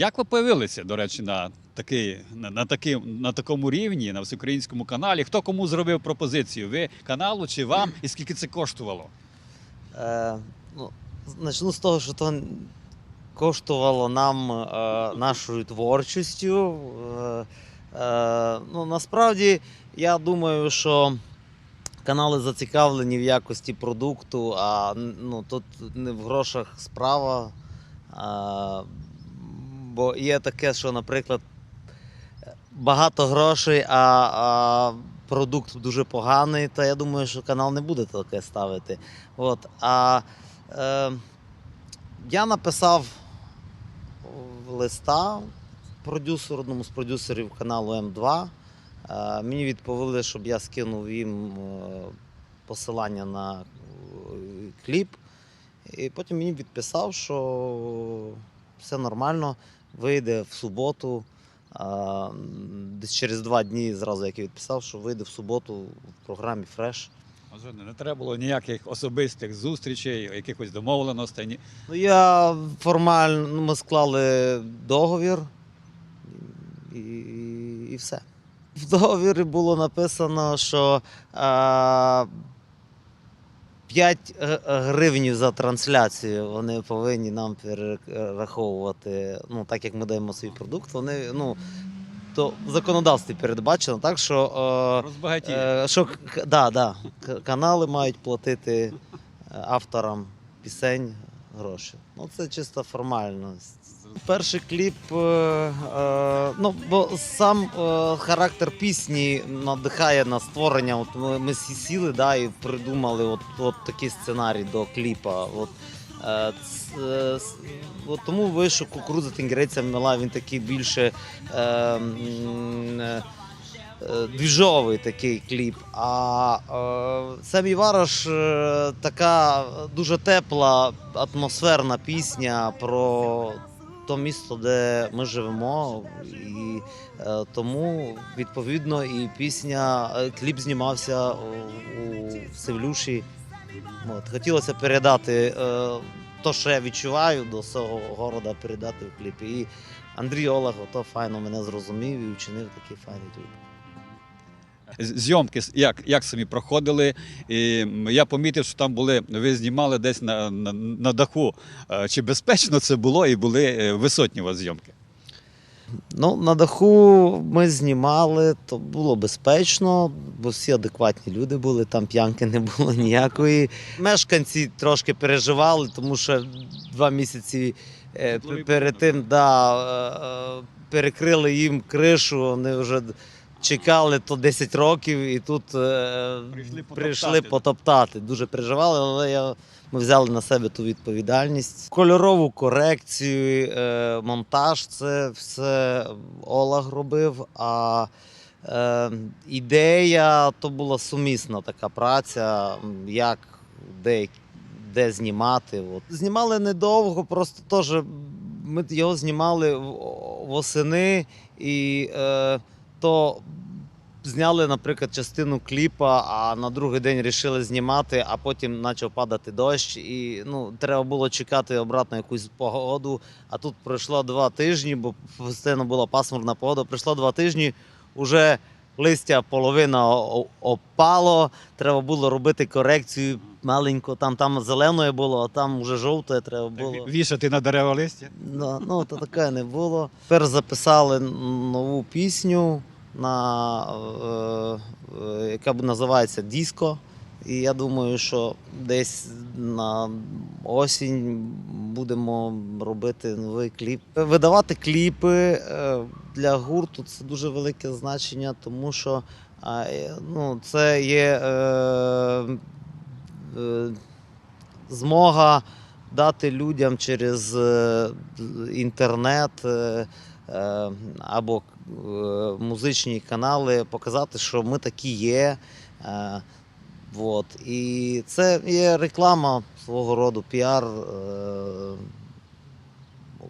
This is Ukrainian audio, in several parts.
Як ви появилися, до речі, на, такий, на, на, такий, на такому рівні, на всеукраїнському каналі? Хто кому зробив пропозицію? Ви каналу чи вам? І скільки це коштувало? Е, ну, начну з того, що то коштувало нам е, нашою творчістю. Е, е, ну, насправді, я думаю, що канали зацікавлені в якості продукту, а ну, тут не в грошах справа. А, бо є таке, що, наприклад, багато грошей, а, а продукт дуже поганий, то я думаю, що канал не буде таке ставити. От, а е, я написав листа продюсеру, одному з продюсерів каналу М2. Е, мені відповіли, щоб я скинув їм е, посилання на е, кліп. І потім мені відписав, що все нормально, вийде в суботу. Десь через два дні, зразу як я відписав, що вийде в суботу в програмі Фреш. Не треба було ніяких особистих зустрічей, якихось домовленостей. Ні. Ну, я формально ну, ми склали договір і, і, і все. В договірі було написано, що а, 5 гривень гривнів за трансляцію вони повинні нам перераховувати. Ну, так як ми даємо свій продукт, вони ну, то в законодавстві передбачено, так що. е. Е, що да, да, канали мають платити е, авторам пісень гроші. Ну це чисто формальність. Перший кліп, е, е, ну бо сам е, характер пісні надихає на створення. От ми, ми сі- сіли да, і придумали от, от такий сценарій до кліпа. От, е, е, от тому вийшов кукурудза тінгереця мила, він такий більше. Е, е, двіжовий такий кліп. А е, Семій Вараш е, така дуже тепла, атмосферна пісня про то місто, де ми живемо. І е, тому, відповідно, і пісня, е, кліп знімався у, у Севлюші. От, хотілося передати е, то, що я відчуваю до свого города, передати в кліпі. І Андрій Олег ото файно мене зрозумів і вчинив такий файний кліп. Зйомки як, як самі проходили. І я помітив, що там були, ви знімали десь на, на, на даху. Е, Чи безпечно це було і були е, висотні у вас зйомки? Ну, на даху ми знімали, то було безпечно, бо всі адекватні люди були, там п'янки не було ніякої. Мешканці трошки переживали, тому що два місяці е, перед тим да, перекрили їм кришу, вони вже чекали то 10 років і тут е, Прийшли потоптати, прийшли потоптати. Дуже переживали, але я, ми взяли на себе ту відповідальність. Кольорову корекцію, е, монтаж це все Олег робив. А е, ідея то була сумісна така праця, як де, де знімати. От. Знімали недовго, просто теж ми його знімали восени і е, то зняли, наприклад, частину кліпа, а на другий день вирішили знімати, а потім почав падати дощ, і ну, треба було чекати обратно якусь погоду. А тут пройшло два тижні, бо постійно була пасмурна погода. Пройшло два тижні, уже листя половина опало, треба було робити корекцію маленько. Там, там зеленое було, а там вже жовте треба було. Вішати на дерева листя? Ну, ну то таке не було. Тепер записали нову пісню, на, е, е, яка називається Диско. І я думаю, що десь на осінь будемо робити новий кліп. Видавати кліпи е, для гурту це дуже велике значення, тому що е, ну, це є е, змога дати людям через інтернет або музичні канали показати, що ми такі є. Вот. І це є реклама свого роду, піар е,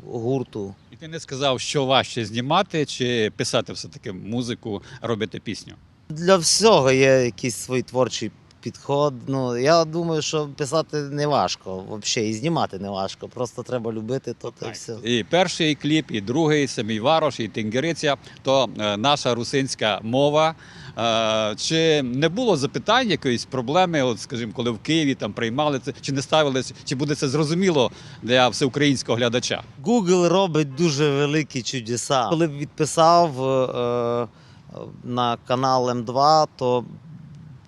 гурту. І ти не сказав, що важче знімати чи писати все-таки музику, робити пісню. Для всього є якісь свої творчий підход. Ну, я думаю, що писати не важко, взагалі, і знімати не важко. Просто треба любити то та й все. І перший кліп, і другий, самий Варош, і Тенгериця то е, наша русинська мова. Е, Чи не було запитань якоїсь проблеми, от скажімо, коли в Києві там приймали це, чи не ставилися, чи буде це зрозуміло для всеукраїнського глядача? Google робить дуже великі чудеса. Коли відписав е, е, на канал М2, то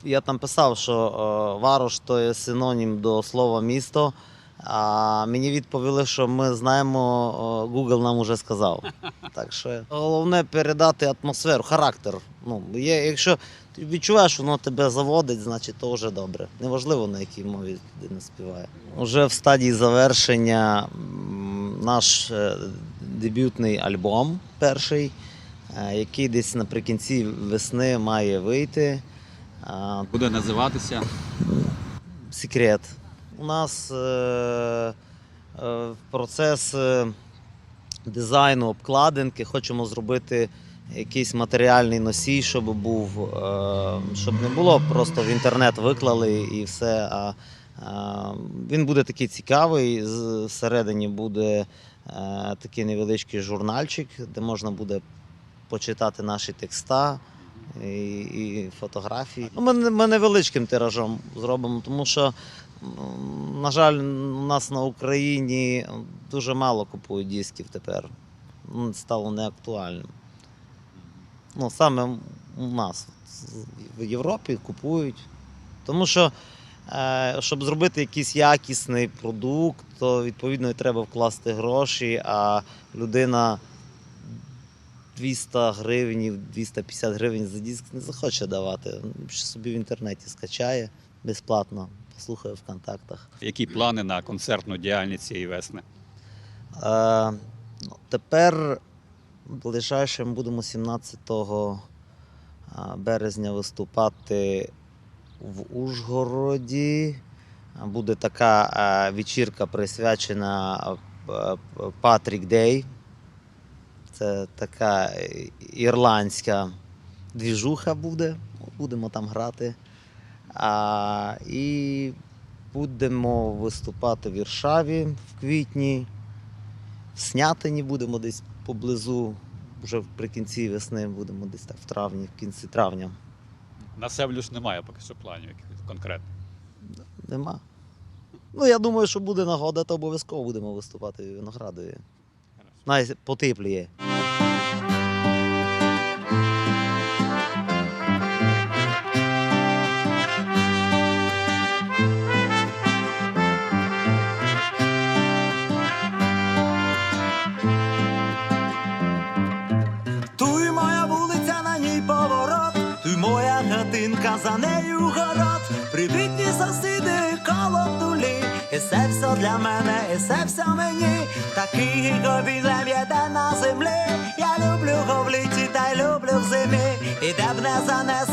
я там писав, що е, Варош то є синонім до слова місто. А мені відповіли, що ми знаємо, е, Google нам уже сказав. Так що головне передати атмосферу, характер. Ну, є, якщо ти відчуваєш, воно тебе заводить, значить то вже добре. Неважливо на якій мові людина співає. Уже в стадії завершення наш е, дебютний альбом перший, який десь наприкінці весни має вийти. Буде називатися секрет. У нас е, е, процес е, дизайну обкладинки. Хочемо зробити якийсь матеріальний носій, щоб був, щоб не було просто в інтернет виклали і все. А він буде такий цікавий. Всередині буде такий невеличкий журнальчик, де можна буде почитати наші текста і, і фотографії. Ну, ми, ми невеличким тиражом зробимо, тому що, на жаль, у нас на Україні дуже мало купують дисків тепер. Стало неактуальним. Ну, саме у нас в Європі купують. Тому що, е, щоб зробити якийсь якісний продукт, то відповідно і треба вкласти гроші, а людина 200 гривень, 250 гривень за диск не захоче давати. Що собі в інтернеті скачає безплатно, послухає в контактах. які плани на концертну діяльність цієї весни. Е, ну, тепер ближайшим будемо 17 березня виступати в Ужгороді. Буде така е, вечірка присвячена е, Патрік Дей. Це така ірландська двіжуха буде. Будемо там грати. А, і будемо виступати в Віршаві в квітні. В Снятині будемо десь поблизу. Вже вприкінці весни будемо десь так в травні, в кінці травня. На Севлю ж немає поки що планів якихось конкретних. Нема. Ну, я думаю, що буде нагода, то обов'язково будемо виступати в Виноградові. Навіть потепліє. Туй моя вулиця, на ній поворот, туй моя хатинка, за нею город, привітні і для мене, і це все мені, такий говілем єде на землі, я люблю го в літі, та й люблю в зимі, і де б не занесло